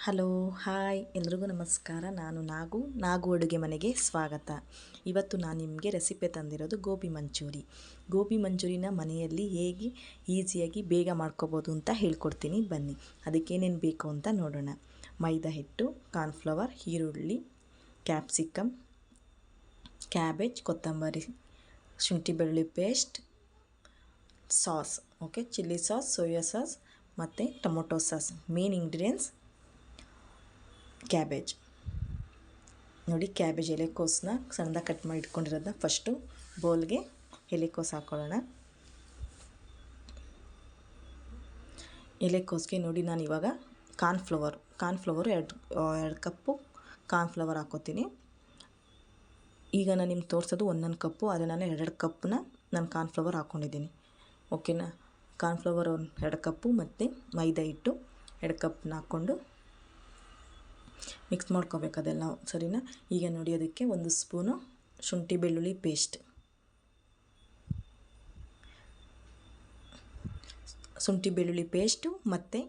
Hello, hi. ಎಲ್ರಿಗೂ ನಮಸ್ಕಾರ. ನಾನು ನಾಗು ನಾಗು ಅಡುಗೆ ಮನೆಗೆ ಸ್ವಾಗತ. ಇವತ್ತು ನಾನು ನಿಮಗೆ ರೆಸಿಪಿ ತಂದಿರೋದು ಗೋಬಿ ಮಂಚೂರಿ. ಗೋಬಿ ಮಂಚೂರಿನ ಮನೆಯಲ್ಲಿ ಹೇಗೆ ಈಸಿಯಾಗಿ ಬೇಗ ಮಾಡ್ಕೋಬೋದು ಅಂತ ಹೇಳ್ಕೊಡ್ತೀನಿ. ಬನ್ನಿ ಅದಕ್ಕೇನೇನು ಬೇಕು ಅಂತ ನೋಡೋಣ. ಮೈದಾ ಹಿಟ್ಟು, ಕಾರ್ನ್ಫ್ಲವರ್, ಈರುಳ್ಳಿ, ಕ್ಯಾಪ್ಸಿಕಮ್, ಕ್ಯಾಬೇಜ್, ಕೊತ್ತಂಬರಿ ಶುಂಠಿ ಬೆಳ್ಳುಳ್ಳಿ paste, sauce. Okay, chilli sauce, soya sauce ಮತ್ತು tomato sauce. Main ingredients cabbage. ನೋಡಿ, ಕ್ಯಾಬೇಜ್ ಎಲೆಕೋಸನ್ನ ಸಣ್ಣದಾಗಿ ಕಟ್ ಮಾಡಿ ಇಟ್ಕೊಂಡಿರೋದನ್ನ ಫಸ್ಟು ಬೌಲ್ಗೆ ಎಲೆಕೋಸು ಹಾಕ್ಕೊಳ್ಳೋಣ ಎಲೆಕೋಸ್ಗೆ ನೋಡಿ, ನಾನು ಇವಾಗ ಕಾರ್ನ್ಫ್ಲವರ್, ಕಾರ್ನ್ಫ್ಲವರು ಎರಡು ಎರಡು ಕಪ್ಪು ಕಾರ್ನ್ಫ್ಲವರ್ ಹಾಕೋತೀನಿ. ಈಗ ನಾನು ನಿಮ್ಗೆ ತೋರಿಸೋದು ಒಂದೊಂದು ಕಪ್ಪು, ಆದರೆ ನಾನು ಎರಡೆರಡು ಕಪ್ಪನ್ನ ನಾನು ಕಾರ್ನ್ಫ್ಲವರ್ ಹಾಕ್ಕೊಂಡಿದ್ದೀನಿ ಓಕೆನಾ? ಕಾರ್ನ್ಫ್ಲವರ್ ಒಂದು, ಎರಡು ಕಪ್ಪು ಮತ್ತು ಮೈದಾ ಹಿಟ್ಟು ಎರಡು ಕಪ್ನ ಹಾಕ್ಕೊಂಡು ಮಿಕ್ಸ್ ಮಾಡ್ಕೋಬೇಕು ಅದೆಲ್ಲ ಸರಿನಾ? ಈಗ ನೋಡಿ ಅದಕ್ಕೆ ಒಂದು ಸ್ಪೂನು ಶುಂಠಿ ಬೆಳ್ಳುಳ್ಳಿ ಪೇಸ್ಟ್ ಶುಂಠಿ ಬೆಳ್ಳುಳ್ಳಿ ಪೇಸ್ಟು ಮತ್ತು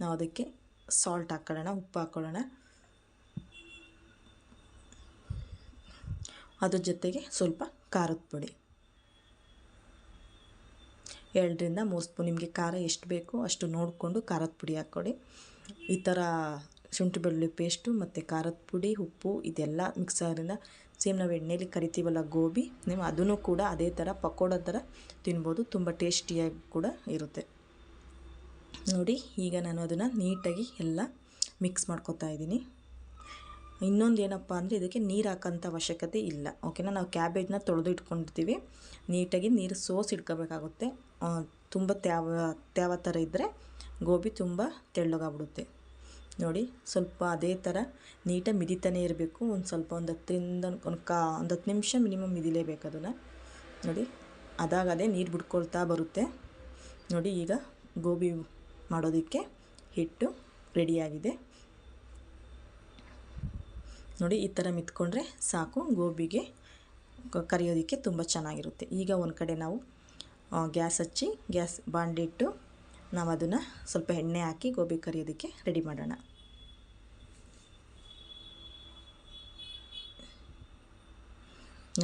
ನಾವು ಅದಕ್ಕೆ ಸಾಲ್ಟ್ ಹಾಕ್ಕೊಳ್ಳೋಣ ಉಪ್ಪು ಹಾಕ್ಕೊಳ್ಳೋಣ ಅದ್ರ ಜೊತೆಗೆ ಸ್ವಲ್ಪ ಖಾರದ ಪುಡಿ. ಎರಡರಿಂದ ಮೂರು ಸ್ಪೂನ್, ನಿಮಗೆ ಖಾರ ಎಷ್ಟು ಬೇಕೋ ಅಷ್ಟು ನೋಡಿಕೊಂಡು ಖಾರದ ಪುಡಿ ಹಾಕ್ಕೊಡಿ. ಈ ಥರ ಶುಂಠಿ, ಬೆಳ್ಳುಳ್ಳಿ ಪೇಸ್ಟು ಮತ್ತು ಖಾರದ ಪುಡಿ, ಉಪ್ಪು ಇದೆಲ್ಲ ಮಿಕ್ಸರಿಂದ ಸೇಮ್ ನಾವು ಎಣ್ಣೆಲಿ ಕರಿತೀವಲ್ಲ ಗೋಬಿ, ನೀವು ಅದನ್ನು ಕೂಡ ಅದೇ ಥರ ಪಕೋಡ ಥರ ತಿನ್ಬೋದು. ತುಂಬ ಟೇಸ್ಟಿಯಾಗಿ ಕೂಡ ಇರುತ್ತೆ. ನೋಡಿ, ಈಗ ನಾನು ಅದನ್ನು ನೀಟಾಗಿ ಎಲ್ಲ ಮಿಕ್ಸ್ ಮಾಡ್ಕೊತಾ ಇದ್ದೀನಿ. ಇನ್ನೊಂದು ಏನಪ್ಪ ಅಂದರೆ ಇದಕ್ಕೆ ನೀರು ಹಾಕೋಂಥ ಅವಶ್ಯಕತೆ ಇಲ್ಲ. ಓಕೆನಾ ನಾವು ಕ್ಯಾಬೇಜ್ನ ತೊಳೆದು ಇಟ್ಕೊಂಡಿರ್ತೀವಿ. ನೀಟಾಗಿ ನೀರು ಸೋಸಿ ಇಟ್ಕೋಬೇಕಾಗುತ್ತೆ. ತುಂಬ ತ್ಯಾವ ತ್ಯಾವ ಥರ ಇದ್ದರೆ ಗೋಬಿ ತುಂಬ ತೆಳ್ಳಗಾಗ್ಬಿಡುತ್ತೆ. ನೋಡಿ, ಸ್ವಲ್ಪ ಅದೇ ಥರ ನೀಟಾಗಿ ಮಿದಿತಾನೆ ಇರಬೇಕು. ಒಂದು ಸ್ವಲ್ಪ ಒಂದು ಹತ್ತರಿಂದ ಒಂದು ಕಾ, ಒಂದು ಹತ್ತು ನಿಮಿಷ ಮಿನಿಮಮ್ ಮಿದಿಲೇಬೇಕು ಅದನ್ನು. ನೋಡಿ, ಅದಾಗ ಅದೇ ನೀರು ಬಿಡ್ಕೊಳ್ತಾ ಬರುತ್ತೆ. ನೋಡಿ, ಈಗ ಗೋಬಿ ಮಾಡೋದಕ್ಕೆ ಹಿಟ್ಟು ರೆಡಿಯಾಗಿದೆ ನೋಡಿ, ಈ ಥರ ಮಿತ್ಕೊಂಡ್ರೆ ಸಾಕು. ಗೋಬಿಗೆ ಕರಿಯೋದಕ್ಕೆ ತುಂಬ ಚೆನ್ನಾಗಿರುತ್ತೆ. ಈಗ ಒಂದು ಕಡೆ ನಾವು ಗ್ಯಾಸ್ ಹಚ್ಚಿ, ಗ್ಯಾಸ್ ಬಾಂಡಿಟ್ಟು ನಾವು ಅದನ್ನು ಸ್ವಲ್ಪ ಎಣ್ಣೆ ಹಾಕಿ ಗೋಬಿ ಕರಿಯೋದಕ್ಕೆ ರೆಡಿ ಮಾಡೋಣ.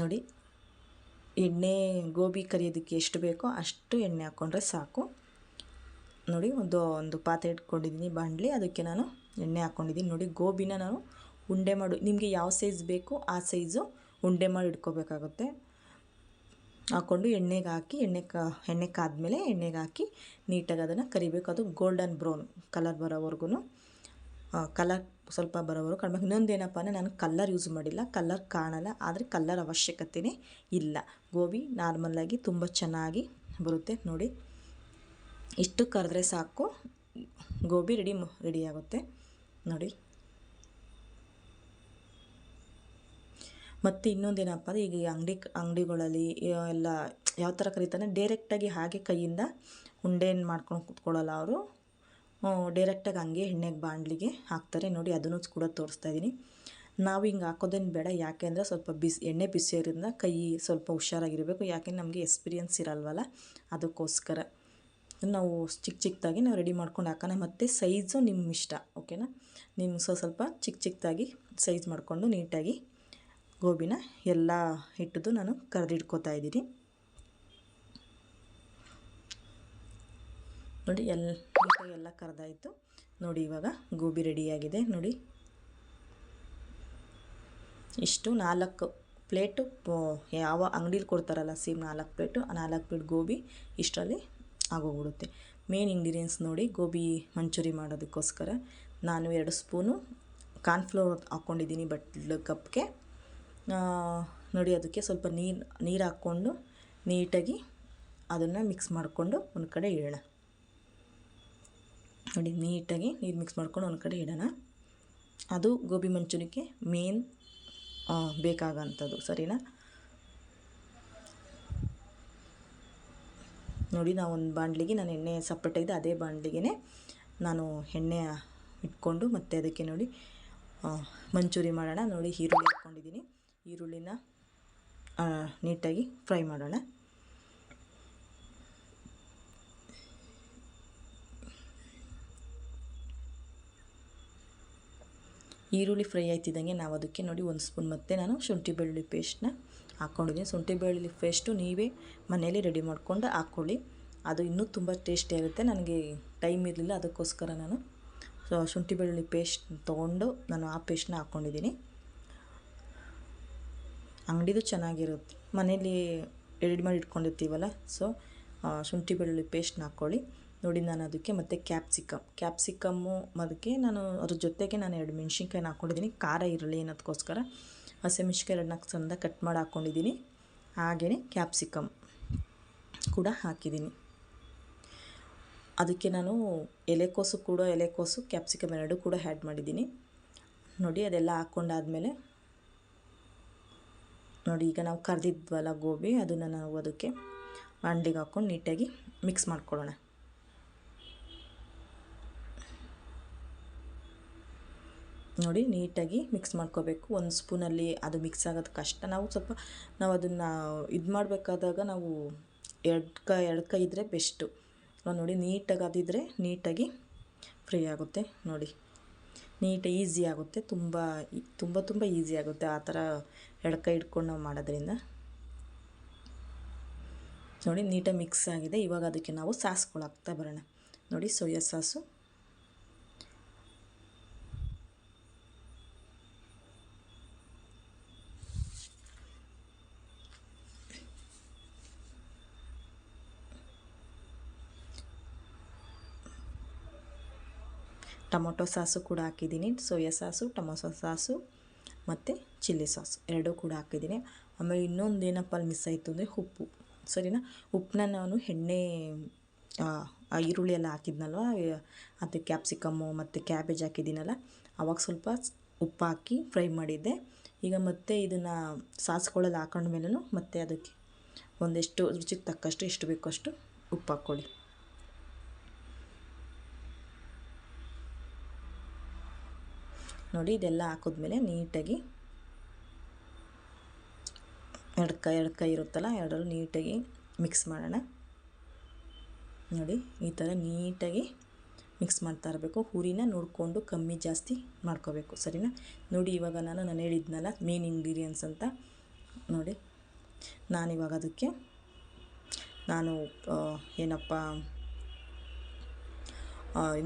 ನೋಡಿ. ಎಣ್ಣೆ, ಗೋಬಿ ಕರಿಯೋದಕ್ಕೆ ಎಷ್ಟು ಬೇಕೋ ಅಷ್ಟು ಎಣ್ಣೆ ಹಾಕ್ಕೊಂಡ್ರೆ ಸಾಕು. ನೋಡಿ, ಒಂದು ಒಂದು ಪಾತ್ರೆ ಇಟ್ಕೊಂಡಿದ್ದೀನಿ ಬಾಣಲಿ ಅದಕ್ಕೆ ನಾನು ಎಣ್ಣೆ ಹಾಕ್ಕೊಂಡಿದ್ದೀನಿ ನೋಡಿ, ಗೋಬಿನ ನಾನು ಉಂಡೆ ಮಾಡು, ನಿಮಗೆ ಯಾವ ಸೈಜ್ ಬೇಕು ಆ ಸೈಜು ಉಂಡೆ ಮಾಡಿ ಇಟ್ಕೋಬೇಕಾಗುತ್ತೆ. ಹಾಕ್ಕೊಂಡು ಎಣ್ಣೆಗೆ ಹಾಕಿ, ಎಣ್ಣೆ ಕಾ, ಎಣ್ಣೆ ಕಾದ್ಮೇಲೆ ಎಣ್ಣೆಗೆ ಹಾಕಿ ನೀಟಾಗಿ ಅದನ್ನು ಕರಿಬೇಕು. ಅದು ಗೋಲ್ಡನ್ ಬ್ರೌನ್ ಕಲರ್ ಬರೋವರೆಗೂ ಕಲರ್ ಸ್ವಲ್ಪ ಬರೋವರು ಕಡಿಮೆ. ಇನ್ನೊಂದು ಏನಪ್ಪ ಅಂದರೆ ನಾನು ಕಲ್ಲರ್ ಯೂಸ್ ಮಾಡಿಲ್ಲ ಕಲ್ಲರ್ ಕಾಣಲ್ಲ, ಆದರೆ ಕಲ್ಲರ್ ಅವಶ್ಯಕತೆಯೇ ಇಲ್ಲ. ಗೋಬಿ ನಾರ್ಮಲಾಗಿ ತುಂಬ ಚೆನ್ನಾಗಿ ಬರುತ್ತೆ, ನೋಡಿ. ಇಷ್ಟು ಕರೆದ್ರೆ ಸಾಕು. ಗೋಬಿ ರೆಡಿ ರೆಡಿ ಆಗುತ್ತೆ, ನೋಡಿ. ಮತ್ತು ಇನ್ನೊಂದೇನಪ್ಪ ಅಂದರೆ ಈಗ ಅಂಗಡಿ, ಅಂಗಡಿಗಳಲ್ಲಿ ಎಲ್ಲ, ಯಾವ ಥರ ಕರೀತಾರೆ ಡೈರೆಕ್ಟಾಗಿ ಹಾಗೆ ಕೈಯಿಂದ ಉಂಡೆಯನ್ನು ಮಾಡ್ಕೊಂಡು ಕೂತ್ಕೊಳ್ಳಲ್ಲ ಅವರು. ಡೈರೆಕ್ಟಾಗಿ ಹಂಗೆ ಎಣ್ಣೆಗೆ ಬಾಣಲಿಗೆ ಹಾಕ್ತಾರೆ. ನೋಡಿ, ಅದನ್ನು ಕೂಡ ತೋರಿಸ್ತಾ ಇದ್ದೀನಿ. ನಾವು ಹಿಂಗೆ ಹಾಕೋದೇನು ಬೇಡ. ಯಾಕೆ ಅಂದರೆ ಸ್ವಲ್ಪ ಬಿಸಿ, ಎಣ್ಣೆ ಬಿಸಿ ಇರೋದ್ರಿಂದ ಕೈ ಸ್ವಲ್ಪ ಹುಷಾರಾಗಿರಬೇಕು. ಯಾಕೆಂದ್ರೆ ನಮಗೆ ಎಕ್ಸ್ಪೀರಿಯನ್ಸ್ ಇರಲ್ವಲ್ಲ. ಅದಕ್ಕೋಸ್ಕರ. ನಾವು ಚಿಕ್ಕ ಚಿಕ್ಕದಾಗಿ ನಾವು ರೆಡಿ ಮಾಡ್ಕೊಂಡು ಹಾಕೋಣ. ಮತ್ತು ಸೈಜು ನಿಮ್ಮ ಇಷ್ಟ, ಓಕೆನಾ? ನಿಮ್ಮ ಸೊ ಸ್ವಲ್ಪ ಚಿಕ್ಕ ಚಿಕ್ಕದಾಗಿ ಸೈಜ್ ಮಾಡಿಕೊಂಡು ನೀಟಾಗಿ ಗೋಬಿನ ಎಲ್ಲ ಹಿಟ್ಟದು ನಾನು ಕರೆದಿಟ್ಕೋತಾ ಇದ್ದೀನಿ. ನೋಡಿ ಎಲ್ಲ ನೀಟಾಗಿ ಎಲ್ಲ ಕರೆದಾಯಿತು. ನೋಡಿ ಇವಾಗ ಗೋಬಿ ರೆಡಿಯಾಗಿದೆ. ನೋಡಿ. ಇಷ್ಟು ನಾಲ್ಕು ಪ್ಲೇಟು ಯಾವ ಅಂಗಡೀಲಿ ಕೊಡ್ತಾರಲ್ಲ ಸೇಮ್ ನಾಲ್ಕು ಪ್ಲೇಟು ನಾಲ್ಕು ಪ್ಲೇಟ್ ಗೋಬಿ ಇಷ್ಟರಲ್ಲಿ ಆಗೋಗ್ಬಿಡುತ್ತೆ. ಮೇನ್ ಇಂಗ್ರೀಡಿಯೆಂಟ್ಸ್ ನೋಡಿ, ಗೋಬಿ ಮಂಚೂರಿ ಮಾಡೋದಕ್ಕೋಸ್ಕರ. ನಾನು ಎರಡು ಸ್ಪೂನು ಕಾರ್ನ್ಫ್ಲೋರ್ ಹಾಕ್ಕೊಂಡಿದ್ದೀನಿ ಬಟ್ಲ ಕಪ್ಗೆ. ನೋಡಿ ಅದಕ್ಕೆ ಸ್ವಲ್ಪ ನೀರು ನೀರು ಹಾಕ್ಕೊಂಡು ನೀಟಾಗಿ ಅದನ್ನು ಮಿಕ್ಸ್ ಮಾಡಿಕೊಂಡು ಒಂದು ಕಡೆ ಇಡೋಣ. ನೋಡಿ, ನೀಟಾಗಿ ನೀರು ಮಿಕ್ಸ್ ಮಾಡ್ಕೊಂಡು ಒಂದು ಕಡೆ ಇಡೋಣ. ಅದು ಗೋಬಿ ಮಂಚೂರಿಗೆ ಮೇನ್ ಬೇಕಾಗಂಥದ್ದು, ಸರಿನಾ? ನೋಡಿ, ನಾವು ಒಂದು ಬಾಣಲಿಗೆ ನಾನು ಎಣ್ಣೆ ಸಪ್ರೇಟಾಗಿದೆ ಅದೇ ಬಾಣಲಿಗೆ ನಾನು ಎಣ್ಣೆ ಇಟ್ಕೊಂಡು ಮತ್ತು ಅದಕ್ಕೆ ನೋಡಿ ಮಂಚೂರಿ ಮಾಡೋಣ. ನೋಡಿ, ಈರುಳ್ಳಿ ಹಾಕ್ಕೊಂಡಿದ್ದೀನಿ ಈರುಳ್ಳಿನ ನೀಟಾಗಿ ಫ್ರೈ ಮಾಡೋಣ. ಈರುಳ್ಳಿ ಫ್ರೈ ಆಯ್ತಿದ್ದಂಗೆ ನಾವು ಅದಕ್ಕೆ ನೋಡಿ ಒಂದು ಸ್ಪೂನ್ ಮತ್ತೆ ನಾನು ಶುಂಠಿ ಬೆಳ್ಳುಳ್ಳಿ ಪೇಸ್ಟ್ನ ಹಾಕ್ಕೊಂಡಿದ್ದೀನಿ ಶುಂಠಿ ಬೆಳ್ಳುಳ್ಳಿ ಪೇಸ್ಟು ನೀವೇ ಮನೇಲಿ ರೆಡಿ ಮಾಡ್ಕೊಂಡು ಹಾಕ್ಕೊಳ್ಳಿ ಅದು ಇನ್ನೂ ತುಂಬ ಟೇಸ್ಟಿಯಾಗುತ್ತೆ ನನಗೆ ಟೈಮ್ ಇರಲಿಲ್ಲ, ಅದಕ್ಕೋಸ್ಕರ ನಾನು ಶುಂಠಿ ಬೆಳ್ಳುಳ್ಳಿ ಪೇಸ್ಟ್ ತೊಗೊಂಡು ನಾನು ಆ ಪೇಸ್ಟ್ನ ಹಾಕ್ಕೊಂಡಿದ್ದೀನಿ ಅಂಗಡಿದು ಚೆನ್ನಾಗಿರುತ್ತೆ. ಮನೇಲಿ ರೆಡಿ ಮಾಡಿ ಇಟ್ಕೊಂಡಿರ್ತೀವಲ್ಲ ಸೊ ಶುಂಠಿ ಬೆಳ್ಳುಳ್ಳಿ ಪೇಸ್ಟ್ನ ಹಾಕ್ಕೊಳ್ಳಿ ನೋಡಿ ನಾನು ಅದಕ್ಕೆ ಮತ್ತು ಕ್ಯಾಪ್ಸಿಕಮ್ ಕ್ಯಾಪ್ಸಿಕಮ್ಮು ಅದಕ್ಕೆ ನಾನು ಅದ್ರ ಜೊತೆಗೆ ನಾನು ಎರಡು ಮೆಣಸಿನ್ಕಾಯಿನ ಹಾಕ್ಕೊಂಡಿದ್ದೀನಿ ಖಾರ ಇರಲಿ ಅನ್ನೋದಕ್ಕೋಸ್ಕರ ಹಸಿಮೆಣ್ಸಿನ್ಕಾಯಿ ಎರಡು ನಾಲ್ಕು ಚಂದ ಕಟ್ ಮಾಡಿ ಹಾಕ್ಕೊಂಡಿದ್ದೀನಿ ಹಾಗೆಯೇ ಕ್ಯಾಪ್ಸಿಕಮ್ ಕೂಡ ಹಾಕಿದ್ದೀನಿ. ಅದಕ್ಕೆ ನಾನು ಎಲೆಕೋಸು ಕೂಡ ಎಲೆಕೋಸು ಕ್ಯಾಪ್ಸಿಕಮ್ ಎರಡು ಕೂಡ ಆ್ಯಡ್ ಮಾಡಿದ್ದೀನಿ. ನೋಡಿ ಅದೆಲ್ಲ ಹಾಕ್ಕೊಂಡಾದಮೇಲೆ ನೋಡಿ ಈಗ ನಾವು ಕರೆದಿದ್ವಲ್ಲ ಗೋಬಿ, ಅದನ್ನು ನಾವು ಅದಕ್ಕೆ ಬಾಣಲಿಗೆ ಹಾಕ್ಕೊಂಡು ನೀಟಾಗಿ ಮಿಕ್ಸ್ ಮಾಡ್ಕೊಳ್ಳೋಣ. ನೋಡಿ ನೀಟಾಗಿ ಮಿಕ್ಸ್ ಮಾಡ್ಕೋಬೇಕು. ಒಂದು ಸ್ಪೂನಲ್ಲಿ ಅದು ಮಿಕ್ಸ್ ಆಗೋದು ಕಷ್ಟ. ನಾವು ಸ್ವಲ್ಪ ನಾವು ಅದನ್ನು ಇದು ಮಾಡಬೇಕಾದಾಗ ನಾವು ಎಡ್ಕ ಎಡ್ಕ ಇದ್ದರೆ ಬೆಸ್ಟು. ನೋಡಿ ನೀಟಾಗಿ ಅದಿದ್ದರೆ ನೀಟಾಗಿ ಫ್ರೀ ಆಗುತ್ತೆ ನೋಡಿ. ನೀಟ್ ಈಸಿ ಆಗುತ್ತೆ. ತುಂಬ ತುಂಬ ತುಂಬ ಈಸಿ ಆಗುತ್ತೆ ಆ ಥರ ಎಡಕ ಇಟ್ಕೊಂಡು ನಾವು ಮಾಡೋದ್ರಿಂದ. ನೋಡಿ ನೀಟಾಗಿ ಮಿಕ್ಸ್ ಆಗಿದೆ. ಇವಾಗ ಅದಕ್ಕೆ ನಾವು ಸಾಸ್ಗಳು ಹಾಕ್ತಾ ಬರೋಣ. ನೋಡಿ ಸೋಯಾ ಸಾಸು. ಟೊಮೊಟೊ ಸಾಸು ಕೂಡ ಹಾಕಿದ್ದೀನಿ. ಸೋಯಾ ಸಾಸು ಟೊಮೊಟೊ ಸಾಸು ಮತ್ತು ಚಿಲ್ಲಿ ಸಾಸ್. ಎರಡೂ ಕೂಡ ಹಾಕಿದ್ದೀನಿ. ಆಮೇಲೆ ಇನ್ನೊಂದು ಏನಪ್ಪ ಅಲ್ಲಿ ಮಿಸ್ ಆಯಿತು ಅಂದರೆ ಉಪ್ಪು. ಸರಿನಾ? ಉಪ್ಪನ್ನ ನಾನು ಎಣ್ಣೆ ಈರುಳ್ಳಿ ಎಲ್ಲ ಹಾಕಿದ್ನಲ್ವ? ಅದು ಕ್ಯಾಪ್ಸಿಕಮ್ಮು ಮತ್ತು ಕ್ಯಾಬೇಜ್ ಹಾಕಿದ್ದೀನಲ್ಲ ಆವಾಗ ಸ್ವಲ್ಪ ಉಪ್ಪು ಹಾಕಿ ಫ್ರೈ ಮಾಡಿದ್ದೆ. ಈಗ ಮತ್ತೆ ಇದನ್ನು ಸಾಸ್ಗಳಲ್ಲಿ ಹಾಕೊಂಡ್ಮೇಲೂ ಮತ್ತೆ ಅದಕ್ಕೆ ಒಂದೆಷ್ಟು ರುಚಿಗೆ ತಕ್ಕಷ್ಟು ಎಷ್ಟು ಬೇಕೋ ಅಷ್ಟು ಉಪ್ಪು ಹಾಕ್ಕೊಳ್ಳಿ. ನೋಡಿ, ಇದೆಲ್ಲ ಹಾಕಿದ್ಮೇಲೆ ನೀಟಾಗಿ ಎರಡು ಕೈ ಎರಡು ಕೈ ಇರುತ್ತಲ್ಲ, ಎರಡರಲ್ಲೂ ನೀಟಾಗಿ ಮಿಕ್ಸ್ ಮಾಡೋಣ. ನೋಡಿ, ಈ ಥರ ನೀಟಾಗಿ ಮಿಕ್ಸ್ ಮಾಡ್ತಾ ಇರಬೇಕು. ಹುರಿನ ನೋಡಿಕೊಂಡು ಕಮ್ಮಿ ಜಾಸ್ತಿ ಮಾಡ್ಕೋಬೇಕು, ಸರಿನಾ? ನೋಡಿ, ಇವಾಗ ನಾನು ನಾನು ಹೇಳಿದ್ನಲ್ಲ ಮೇನ್ ಇಂಗ್ರೀಡಿಯೆಂಟ್ಸ್ ಅಂತ. ನೋಡಿ ನಾನಿವಾಗ ಅದಕ್ಕೆ, ನಾನು ಏನಪ್ಪ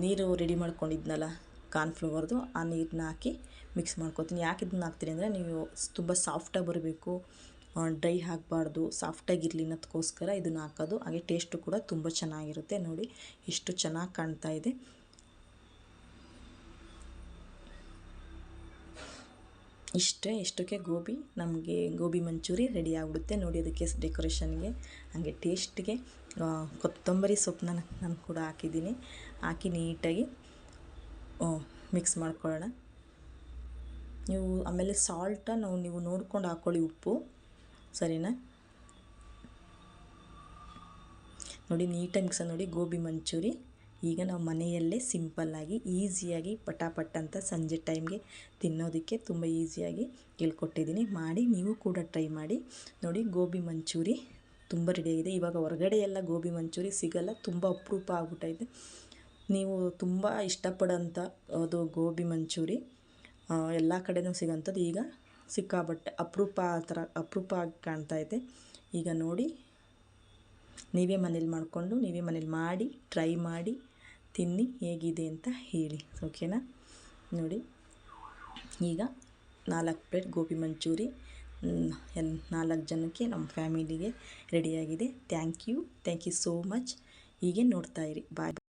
ನೀರು ರೆಡಿ ಮಾಡ್ಕೊಂಡಿದ್ನಲ್ಲ ಕಾರ್ನ್ಫ್ಲವರ್ದು ಆ ನೀರನ್ನ ಹಾಕಿ ಮಿಕ್ಸ್ ಮಾಡ್ಕೊತೀನಿ. ಯಾಕೆ ಇದನ್ನ ಹಾಕ್ತೀನಿ ಅಂದರೆ ನೀವು ತುಂಬ ಸಾಫ್ಟಾಗಿ ಬರಬೇಕು. ಡ್ರೈ ಆಗಬಾರ್ದು. ಸಾಫ್ಟಾಗಿರಲಿ ಅನ್ನೋದಕ್ಕೋಸ್ಕರ ಇದನ್ನು ಹಾಕೋದು. ಹಾಗೆ ಟೇಸ್ಟು ಕೂಡ ತುಂಬ ಚೆನ್ನಾಗಿರುತ್ತೆ ನೋಡಿ. ಎಷ್ಟು ಚೆನ್ನಾಗಿ ಕಾಣ್ತಾ ಇದೆ. ಇಷ್ಟೇ, ಇಷ್ಟಕ್ಕೆ ಗೋಬಿ, ನಮಗೆ ಗೋಬಿ ಮಂಚೂರಿ ರೆಡಿ ಆಗಿಬಿಡುತ್ತೆ. ನೋಡಿ ಅದಕ್ಕೆ ಡೆಕೋರೇಷನ್ಗೆ ಹಾಗೆ ಟೇಸ್ಟ್ಗೆ ಕೊತ್ತಂಬರಿ ಸೊಪ್ಪನ್ನ ನಾನು ಕೂಡ ಹಾಕಿದ್ದೀನಿ. ಹಾಕಿ ನೀಟಾಗಿ ಮಿಕ್ಸ್ ಮಾಡ್ಕೊಳ್ಳೋಣ. ನೀವು ಆಮೇಲೆ ಸಾಲ್ಟ ನಾವು ನೀವು ನೋಡ್ಕೊಂಡು ಹಾಕ್ಕೊಳ್ಳಿ ಉಪ್ಪು, ಸರಿನಾ? ನೋಡಿ ನೀಟಾಗಿ ಮಿಕ್ಸ್ ನೋಡಿ, ಗೋಬಿ ಮಂಚೂರಿ. ಈಗ ನಾವು ಮನೆಯಲ್ಲೇ ಸಿಂಪಲ್ಲಾಗಿ ಈಸಿಯಾಗಿ ಪಟಾಪಟ್ ಅಂತ ಸಂಜೆ ಟೈಮ್ಗೆ ತಿನ್ನೋದಕ್ಕೆ ತುಂಬ ಈಸಿಯಾಗಿ ಹೇಳ್ಕೊಟ್ಟಿದ್ದೀನಿ. ಮಾಡಿ, ನೀವು ಕೂಡ ಟ್ರೈ ಮಾಡಿ. ನೋಡಿ, ಗೋಬಿ ಮಂಚೂರಿ ತುಂಬ ರೆಡಿಯಾಗಿದೆ ಇವಾಗ ಹೊರಗಡೆ ಎಲ್ಲ ಗೋಬಿ ಮಂಚೂರಿ ಸಿಗಲ್ಲ, ತುಂಬ ಅಪರೂಪ ಆಗ್ಬಿಟ್ಟೈತೆ ನೀವು ತುಂಬ ಇಷ್ಟಪಡೋಂಥ ಅದು ಗೋಬಿ ಮಂಚೂರಿ ಎಲ್ಲ ಕಡೆಯೂ ಸಿಗೋಂಥದ್ದು ಈಗ ಸಿಕ್ಕಾಬಟ್ಟೆ ಅಪರೂಪ ಆ ಥರ, ಅಪರೂಪ ಆಗಿ ಕಾಣ್ತಾಯಿದೆ ಈಗ ನೋಡಿ, ನೀವೇ ಮನೇಲಿ ಮಾಡಿಕೊಂಡು, ನೀವೇ ಮನೇಲಿ ಮಾಡಿ ಟ್ರೈ ಮಾಡಿ, ತಿನ್ನಿ ಹೇಗಿದೆ ಅಂತ ಹೇಳಿ ಓಕೆನಾ ನೋಡಿ, ಈಗ ನಾಲ್ಕು ಪ್ಲೇಟ್ ಗೋಬಿ ಮಂಚೂರಿ ಎಲ್ ನಾಲ್ಕು ಜನಕ್ಕೆ ನಮ್ಮ ಫ್ಯಾಮಿಲಿಗೆ ರೆಡಿಯಾಗಿದೆ thank you thank you so much ಹೀಗೆ ನೋಡ್ತಾಯಿರಿ ಬಾಯ್